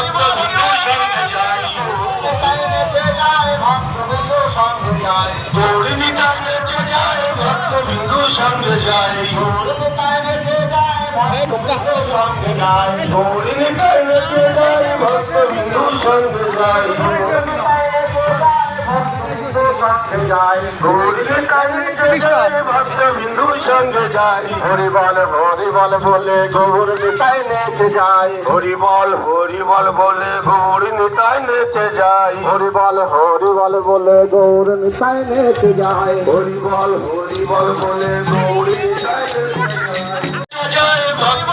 ভক্ত বিন্দু সঙ্গে যাই নেচে যায় ভক্ত বিন্দু সঙ্গে যাই ভক্ত বিন্দু সঙ্গে যাই। যায় গৌরী নিতাই নেচে ভক্ত বিন্দু সঙ্গে যাই হরি বল হরি বল বলে গৌর নিতাই নেচে যায়। হরি বল হরি বল বলে গৌর নিতাই নেচে যায়। হরি বল হরি বল বলে গৌর নিতাই নেচে যায়। হরি বল হরি বল বলে গৌর নিতাই নেচে যায়। ভক্ত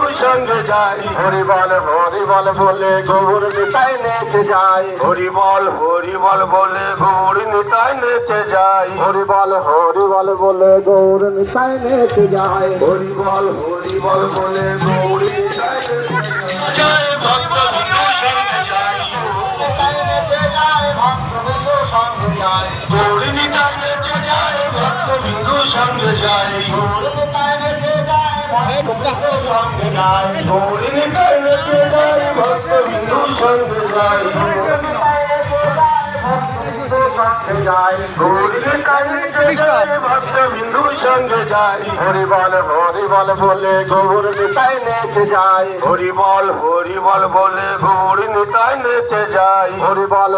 সঙ্গে যায় হরি বল হরি বল বলে গৌর নিতাই নেচে যায় হরি বল হরি বল বলে গৌর নিতাই নেচে যায় হরি বল হরি বল বলে গৌর নিতাই নেচে যায় হরি বল হরি বল বলে গৌর নিতাই যায় ভক্ত নেচে যায় ভক্ত বিন্দু সঙ্গে সঙ্গে যায় গৌরী বল গৌর নিতাই নেচে যায় হরি বল বল গৌর নিতাই নেচে যায় হরি বল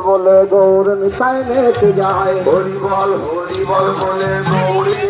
বল গৌর নিতাই নেচে যায় হরি বল বল গৌর